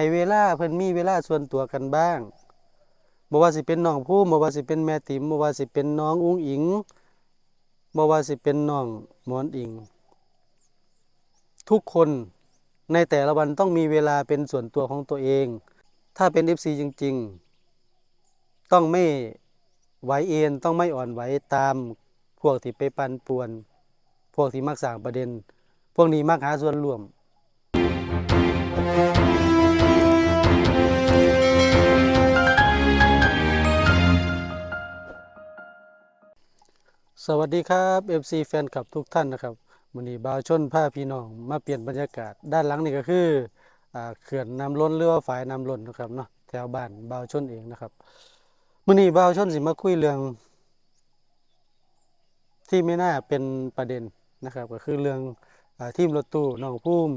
ให้เวลาเพิ่นมีเวลาส่วนตัวกันบ้างบ่ว่าสิเป็นน้องภูมิบ่ว่าสิเป็นแม่ติ๋มบ่ว่าสิเป็นน้องอุ้งอิงบ่ว่าสิเป็นน้องหมอนอิง ทุกคนในแต่ละวันต้องมีเวลาเป็นส่วนตัวของตัวเอง ถ้าเป็น FC จริง ๆ ต้องไม่ไหวเอ็นต้องไม่อ่อนไหวตามพวกที่ไปปันป่วน พวกที่มักสร้างประเด็น พวกนี้มักหาส่วนร่วม สวัสดีครับ FC แฟนคลับทุกท่านนะครับวันนี้บ่าวชนพาพี่น้องมาเปลี่ยนบรรยากาศ ด้านหลังนี่ก็คืออ่าเขื่อนน้ำล้นหรือว่าฝายน้ำล้นนะครับเนาะแถวบ้านบ่าวชนเองนะครับมือนี้บ่าวชนสิมาคุยเรื่อง ที่ไม่น่าเป็นประเด็นนะครับ ก็คือเรื่องอาทีมรถตู้น้องภูมิ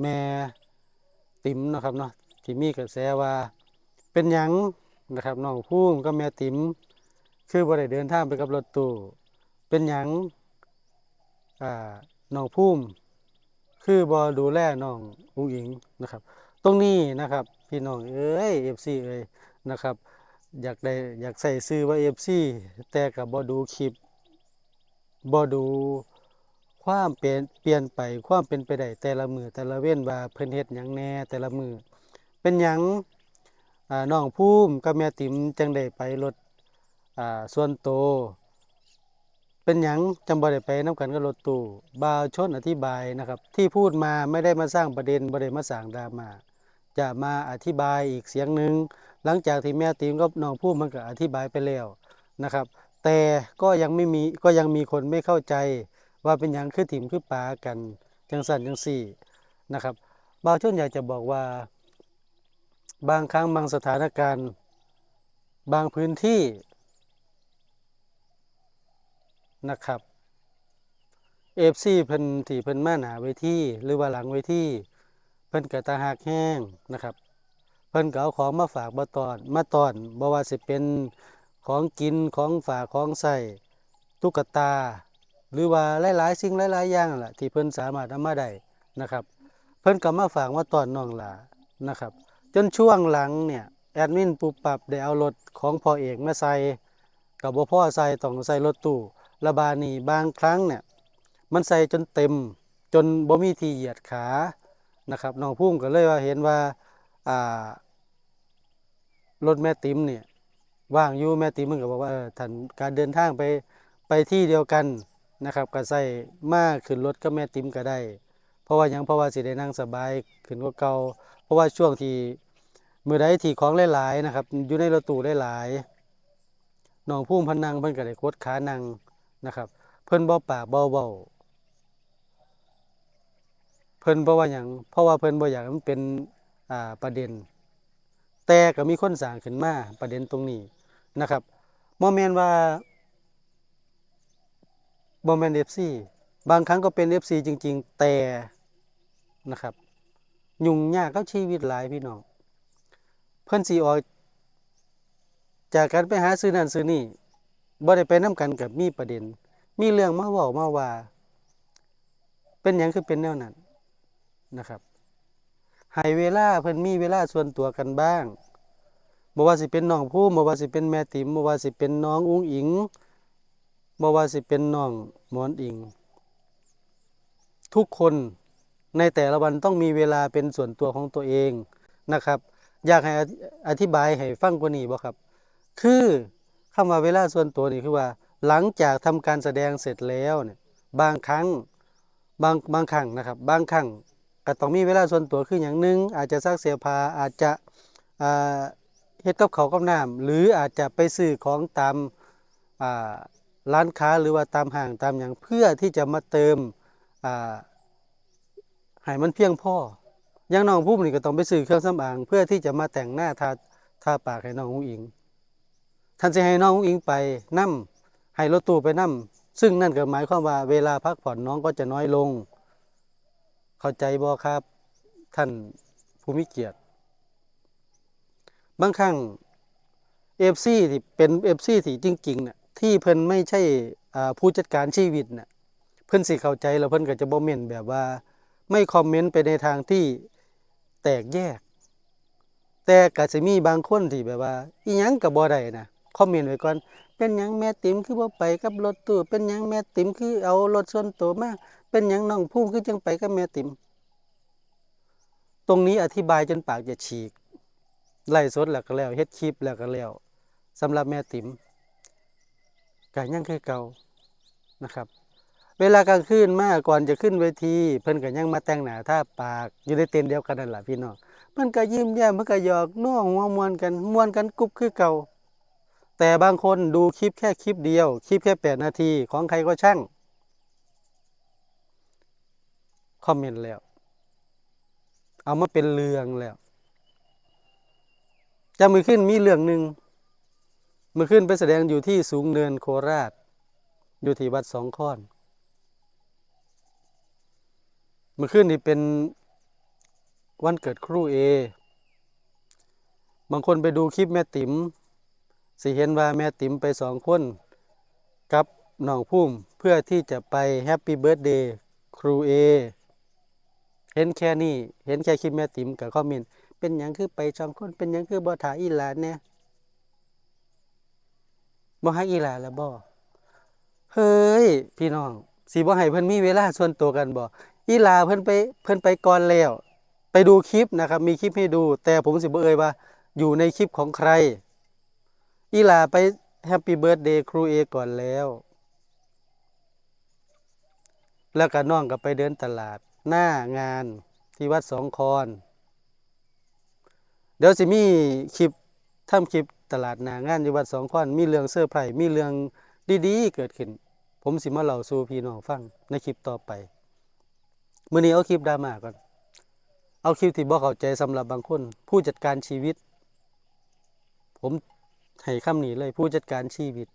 แม่ติ๋มนะครับเนาะที่มีกระแสว่าเป็นหยังนะครับน้องภูมิกับแม่ติ๋ม คือบ่ได้เดินทางไปกับรถตู้เป็นหยังอ่าน้องภูมิคือบ่ดูแลน้องอุ้งอิงนะครับ ตรงนี้นะครับพี่น้องเอ้ย FC เอ้ยนะครับ อยากได้อยากใส่ซื้อว่า FC แต่ก็บ่ดูคลิปบ่ดูความเปลี่ยนเปลี่ยนไปความเป็นไปได้แต่ละมือแต่ละเว้นว่าเพิ่นเฮ็ดหยังแน่แต่ละมือเป็นหยังอ่าน้องภูมิกับแม่ติ๋มจังได้ไปรถ อ่าส่วนโตวเป็นหยังจังบ่ได้ไปนํกันกับรถตู้บ่าวชนอธิบายนะครับ ที่พูดมาไม่ได้มาสร้างประเด็นบ่ได้มาสร้างดราม่าจะมาอธิบายอีกเสียงหนึ่งหลังจากที่แม่ติ๋มกับน้องภูมิมันก็อธิบายไปแล้วนะครับ แต่ก็ยังไม่มีก็ยังมีคนไม่เข้าใจว่าเป็นหยังคือถิ่มคือปากันจังสันจังสี่นะครับบางช่วงอยากจะบอกว่า บางครั้งบางสถานการณ์ บางพื้นที่ นะครับเอฟซีเพิ่นที่เพิ่นมาหนาเวทีหรือว่าหลังเวทีเพิ่นกระตาหักแห้งนะครับ เพิ่นก็เอาของมาฝากมาตอนมาตอนบ่ว่าสิเป็นของกินของฝากของใส่ตุ๊กตา หรือว่าหลายๆสิ่งหลายๆอย่างนั่นล่ะที่เพิ่นสามารถนำมาได้นะครับ เพิ่นก็มาฝากมาตอนน้องหลานะครับ จนช่วงหลังเนี่ยแอดมินปุบปับได้เอารถของพ่อเอกมาใส่กับบ่พ่อใส่ต้องใส่รถตู้ ระบาดนี่บางครั้งเนี่ยมันใส่จนเต็มจนบ่มีที่เหยียดขานะครับน้องพุ่มก็เลยว่าเห็นว่าารถแม่ติ๋มเนี่ยว่างอยู่แม่ติ๋มมันก็บอกว่าเออท่านการเดินทางไปไปที่เดียวกันนะครับก็ใส่มาขึ้นรถกับแม่ติ๋มก็ได้ เพราะว่ายังเพราะว่าสิได้นั่งสบายขึ้นกว่าเก่าเพราะว่าช่วงที่มือใดที่ของหลายๆนะครับอยู่ในรถตู้หลายๆน้องพุ่มพันนังเพิ่นก็ได้กดขานั่ง นะครับ เพิ่นบ่ปากบ่เว้าเพิ่นบ่ว่าหยังเพราะว่าเพิ่นบ่อยากมันเป็นอ่าประเด็น แต่ก็มีคนสร้างขึ้นมาประเด็นตรงนี้นะครับบ่แม่นว่าบ่แม่น FC บางครั้งก็เป็น FC จริง ๆ แต่นะครับ ยุ่งยากกับชีวิตหลายพี่น้องเพิ่นสิออกจากกันไปหาซื้อนั่นซื้อนี่ บ่ได้ไปนํกันกับมีประเด็น มีเรื่องมาเว้ามาว่า เป็นหยังคือเป็นแนวนั้นนะครับให้เวลาเพิ่นมีเวลาส่วนตัวกันบ้างบ่ว่าสิเป็นน้องภูมิบ่ว่าสิเป็นแม่ติ๋มบ่ว่าสิเป็นน้องอุ้งอิงบ่ว่าสิเป็นน้องหมอนอิง ทุกคนในแต่ละวันต้องมีเวลาเป็นส่วนตัวของตัวเองนะครับ อยากให้อธิบายให้ฟังกว่านี้บ่ครับ คือ คำว่าเวลาส่วนตัวนี่คือว่า หลังจากทำการแสดงเสร็จแล้วเนี่ยบางครั้งบางบางครั้งนะครับ บางครั้งก็ต้องมีเวลาส่วนตัวคืออย่างหนึ่งอาจจะซักเสื้อผ้าอาจจะเฮ็ดกับข้ากับน้ำหรืออาจจะไปซื้อของตามร้านค้าหรือว่าตามห้างตามหยังเพื่อที่จะมาเติมให้มันเพียงพออย่างน้องภูมินี่ก็ต้องไปซื้อเครื่องสำอาง เพื่อที่จะมาแต่งหน้าทาทาปากให้น้องอุ้งอิง ท่านจะให้น้องอิงไปนํให้รถตู้ไปนํซึ่งนั่นก็หมายความว่าเวลาพักผ่อนน้องก็จะน้อยลง เข้าใจบ่ครับ ท่านผู้มีเกียรติ บางครั้ง FC ที่เป็น FC ที่จริงๆน่ะที่เพิ่นไม่ใช่ผู้จัดการชีวิตน่ะเพิ่นสิเข้าใจแล้วเพิ่นก็จะบ่เม่นแบบว่า ไม่คอมเมนต์ไปในทางที่แตกแยก แต่ก็สิมีบางคนที่แบบว่า อีหยังก็บ่ได้นะ คอมเมนต์ไว้ก่อน เป็นหยังแม่ติ๋มคือบ่ไปกับรถตู้เป็นหยังแม่ติ๋มคือเอารถส่วนตัวมาเป็นหยังน้องภูมิคือจังไปกับแม่ติ๋มตรงนี้อธิบายจนปากจะฉีกไล่สดแล้วก็แล้วเฮ็ดคลิปแล้วก็แล้วสำหรับแม่ติ๋มก็ยังคือเก่านะครับ เวลากลางคืนมาก่อนจะขึ้นเวที เพิ่นก็ยังมาแต่งหน้าท่าปากอยู่ในเต็นท์เดียวกันนั่นละพี่น้องเพิ่นก็ยิ้มแย้มเพิ่นก็หยอกน้องหัวมวนกันมวนกันกุ๊บคือเก่า แต่บางคนดูคลิปแค่คลิปเดียว คลิปแค่8นาทีของใครก็ช่าง คอมเมนต์แล้ว เอามาเป็นเรื่องแล้วจะมือขึ้นมีเรื่องหนึ่งมือขึ้นไปแสดงอยู่ที่สูงเนินโคราช อยู่ที่วัดสองค้อนมือขึ้นนี่เป็นวันเกิดครูเอบางคนไปดูคลิปแม่ติ๋ม สิเห็นว่าแม่ติ๋มไปสองคนกับน้องพุ่มเพื่อที่จะไปแฮปปี้เบิร์ดเดย์ครูเอเห็นแค่นี้เห็นแค่คลิปแม่ติ๋มกับคอมเมนต์เป็นหยังคือไปสองคนเป็นหยังคือบ่ถ่ายอีหลานเนี่ยบ่ให้อีหลานแล้วบ่เฮ้ย พี่น้องสิบ่ให้เพิ่นมีเวลาส่วนตัวกันบ่อีหลาเพิ่นไปเพิ่นไปก่อนแล้ว ไปดูคลิปนะครับ มีคลิปให้ดู แต่ผมสิบ่เอ่ยว่า อยู่ในคลิปของใคร อีลาไปแฮปปี้เบิร์ดเดย์ครูเอก่อนแล้ว แล้วก็น้องก็ไปเดินตลาด หน้างานที่วัดสองคอน เดี๋ยวสิมีคลิปทำคลิปตลาดหน้างานที่วัดสองคอน มีเรื่องเซอร์ไพรส์มีเรื่องดีๆ เกิดขึ้น ผมสิมาเล่าสู่พี่น้องฟังในคลิปต่อไปมื้อนี้เอาคลิปดราม่าก่อน เอาคลิปที่บ่เข้าใจสำหรับบางคน ผู้จัดการชีวิต ผม ให้คำนี้เลยผู้จัดการชีวิต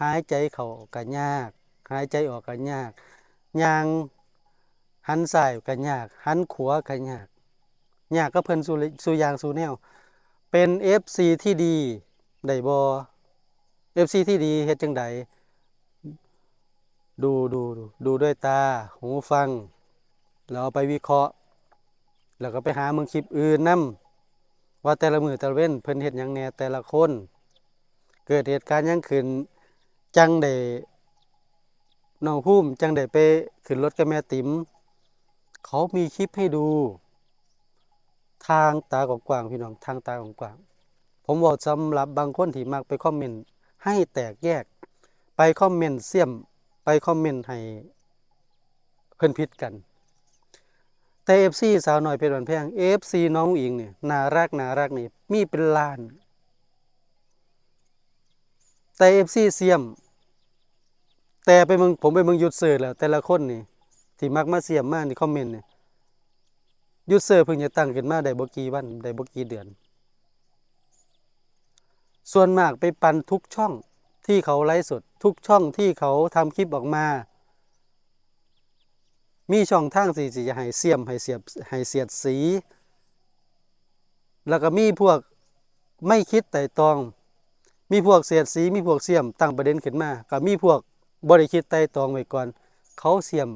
หายใจเข้าก็ยาก หายใจออกก็ยากยางหันซ้ายก็ยาก หันขวาก็ยากยากก็เพิ่นสู่สู่ยางสู่แนว เป็น FC ที่ดีได้บ่ FC ที่ดีเฮ็ดจังใดดูดูดูดูด้วยตา หูฟังแล้วเอาไปวิเคราะห์ แล้วก็ไปหาเมืองคลิปอื่นนํว่าแต่ละมือแต่ละเว้นเพิ่นเฮ็ดหยังแหน่แต่ละคน เกิดเหตุการณ์ยังขึ้นจังได้น้องภูมิจังได้ไปขึ้นรถกับแม่ติ๋มเขามีคลิปให้ดู ทางตากว้างพี่น้องทางตากว้างผมบอกสำหรับบางคนที่มักไปคอมเมนต์ให้แตกแยก ไปคอมเมนต์เสี่ยมไปคอมเมนต์ให้เพิ่นผิดกัน แต่ FC สาวน้อยเพชรบันแพง FC น้องอิงเนี่ยน่ารักน่ารักนี่มีเป็นล้าน แต่ FC เสียม แต่ไปมืองผมไปมืองยุดเสิร์ชแล้ว แต่ละคนนี่ที่มักมาเสียมมานี่คอมเมนต์นี่ยุดเสิร์ชเพิ่งจะตั้งขึ้นมาได้บ่กี่วันได้บ่กี่เดือน ส่วนมากไปปันทุกช่องที่เขาไลฟ์สดทุกช่องที่เขาทำคลิปออกมา มีช่องทางสิสิจะให้เสียมให้เสียบให้เสียดสี แล้วก็มีพวกไม่คิดไต่ตอง มีพวกเสียดสีมีพวกเสียมตั้งประเด็นขึ้นมาก็มีพวกบ่ได้คิดไต่ตองไว้ก่อน เขาเสียม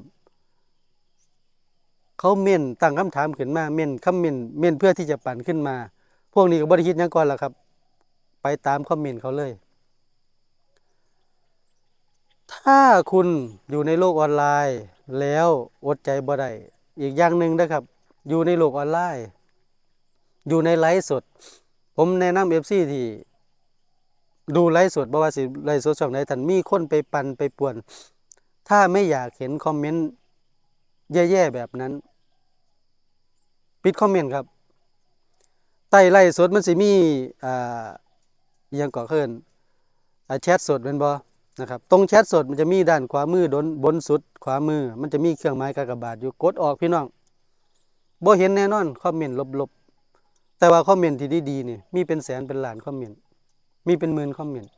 เขาเม่นตั้งคำถามขึ้นมาเม่นคำเม่นเม่นเพื่อที่จะปั่นขึ้นมา พวกนี้ก็บ่ได้คิดยังก่อนล่ะครับ ไปตามคอมเมนต์เขาเลย ถ้าคุณอยู่ในโลกออนไลน์ แล้วอดใจบ่ได้อีกอย่างหนึ่งนะครับ อยู่ในโลกออนไลน์ อยู่ในไลฟ์สด ผมแนะนำ FC ที่ ดูไลฟ์สดบ่ว่าสิไลฟ์สดช่องไหนท่านมีคนไปปันไปป่วน ถ้าไม่อยากเห็นคอมเมนต์แย่ๆแบบนั้น ปิดคอมเมนต์ครับใต้ไลฟ์สดมันสิมีอ่าอิหยังก่อเคินแชทสดแม่นบ่นะครับตรงแชทสดมันจะมีด้านขวามือบนบนสุดขวามือ มันจะมีเครื่องหมายกากบาทอยู่กดออกพี่น้องบ่เห็นแน่นอนคอมเมนต์ลบๆแต่ว่าคอมเมนต์ที่ดีๆนี่มีเป็นแสนเป็นล้านคอมเมนต์ มีเป็นหมื่นคอมเมนต์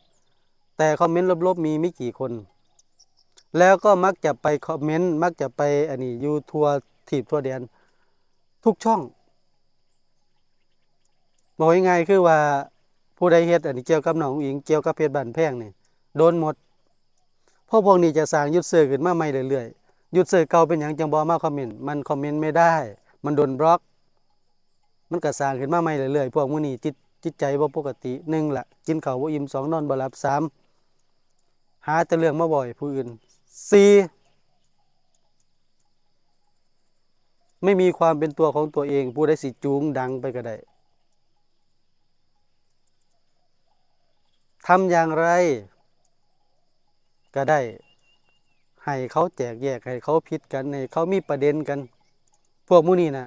แต่คอมเมนต์ลบๆมีไม่กี่คน แล้วก็มักจะไปคอมเมนต์มักจะไปอันนี้ยูทั่วทีบทั่วแดน ทุกช่องบอกง่ายๆคือว่าผู้ใดเฮ็ดอันนี้เกี่ยวกับน้องอิงเกี่ยวกับเพชรบ้านแพงนี่โดนหมดพราะพวกนี้จะสร้างยุทธเสือขึ้นมาใหม่เรื่อยๆยุทธเสือเก่าเป็นหยังจังบ่มาคอมเมนต์มันคอมเมนต์ไม่ได้ มันโดนบล็อก มันก็สร้างขึ้นมาใหม่เรื่อยๆพวกมือนี้จิต จิตใจบ่ปกติหนึ่งละกินข้าวบ่อิ่มสองนอนบ่หลับสามหาแต่เรื่องมาบ่อยผู้อื่นสี่ไม่มีความเป็นตัวของตัวเองผู้ใดสิจูงดังไปก็ได้ทำอย่างไร ก็ได้ ให้เขาแจกแยกให้เขาผิดกันให้เขามีประเด็นกัน พวกมูนี่นะ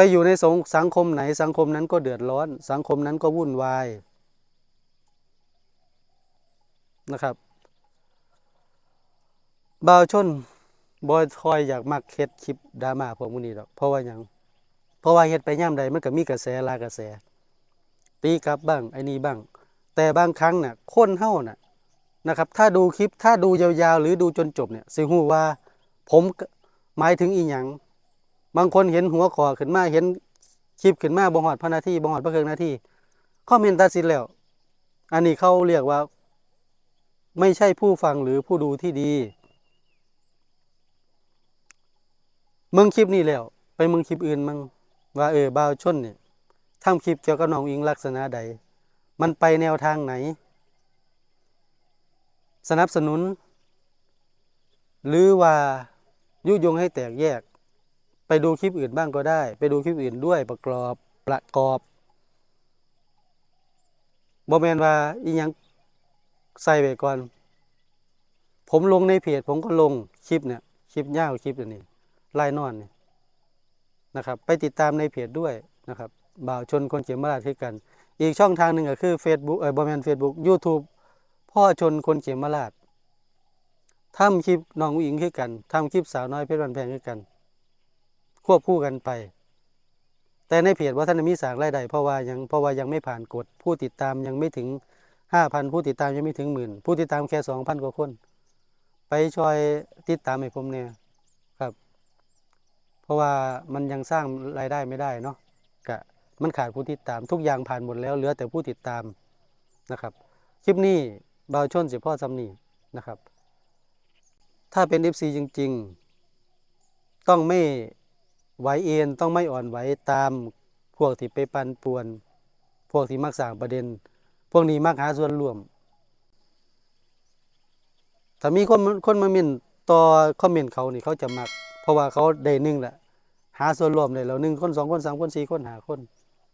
ไปอยู่ในสงสังคมไหนสังคมนั้นก็เดือดร้อน สังคมนั้นก็วุ่นวายนะครับบ่าวชนบอยคอยอยากมักเฮ็ดคลิปดราม่าพวกมูนี่หรอกเพราะว่าหยังเพราะว่าเฮ็ดไปย่ามใดมันก็มีกระแสลากระแส ตีกลับบ้างไอ้นี่บ้าง แต่บางครั้งน่ะคนเฮาน่ะนะครับ ถ้าดูคลิปถ้าดูยาวๆ หรือดูจนจบเนี่ยสิฮู้ว่าผมหมายถึงอีหยัง บางคนเห็นหัวข้อขึ้นมาเห็นคลิปขึ้นมาบ่ฮอดพระนาทีบ่ฮอดพระเครื่องนาทีคอมเมนตัดสินแล้ว อันนี้เขาเรียกว่า ไม่ใช่ผู้ฟังหรือผู้ดูที่ดี มึงคลิปนี้แล้ว ไปมึงคลิปอื่นมึงว่าเออบ่าวชนเนี่ยทำคลิปเกี่ยวกับน้องอิงลักษณะใด มันไปแนวทางไหน สนับสนุน หรือว่ายุยงให้แตกแยก ไปดูคลิปอื่นบ้างก็ได้ ไปดูคลิปอื่นด้วยประกอบประกอบบอแมนว่าอีหยังใส่ไว้ก่อน ผมลงในเพจผมก็ลงคลิปเนี่ยคลิปยาวคลิปอันนี้ไล่นอนเนี่ยนะครับ ไปติดตามในเพจด้วยนะครับบ่าวชนคนเขียนมาลาดคือกัน อีกช่องทางหนึ่งก็คือ Facebook เออบอแมนเฟซบุ๊กยูทูบพ่อชนคนเขียนมาลาดทำคลิปน้องผู้หญิงคือกันทำคลิปสาวน้อยเพชรบันแพงคือกัน วบคู่กันไป แต่ในเพจว่าท่านมีสางรายได้เพราะว่ายังเพราะว่ายังไม่ผ่านกฎผู้ติดตามยังไม่ถึงห้าพันผู้ติดตามยังไม่ถึงหมื่นผู้ติดตามแค่สองพันกว่าคน ไปช่วยติดตามให้ผมเนี่ยครับ เพราะว่ามันยังสร้างรายได้ไม่ได้เนาะกะมันขาดผู้ติดตามทุกอย่างผ่านหมดแล้วเหลือแต่ผู้ติดตามนะครับ คลิปนี้บาวชนสิพ่อซำนีนะครับ ถ้าเป็น FC จริง ๆ ต้องไม่ ไหวเอ็นต้องไม่อ่อนไหวตามพวกที่ไปปันป่วน พวกที่มักสร้างประเด็น พวกนี้มักหาส่วนร่วม ถ้ามีคนคนมาเมินต่อคอมเมนต์เขานี่เขาจะมัก เพราะว่าเขาได้หนึ่งแหละหาส่วนร่วมได้แล้วหนึ่งคนสองคนสามคนสี่คนหาคน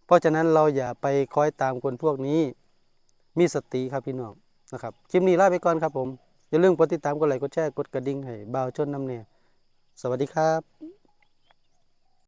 เพราะฉะนั้นเราอย่าไปคอยตามคนพวกนี้ มีสติครับพี่น้องนะครับคลิปนี้ลาไปก่อนครับผมอย่าลืมกดติดตามกดไลค์กดแชร์กดกระดิ่งให้บ่าวชนน้ำเนี่ยสวัสดีครับ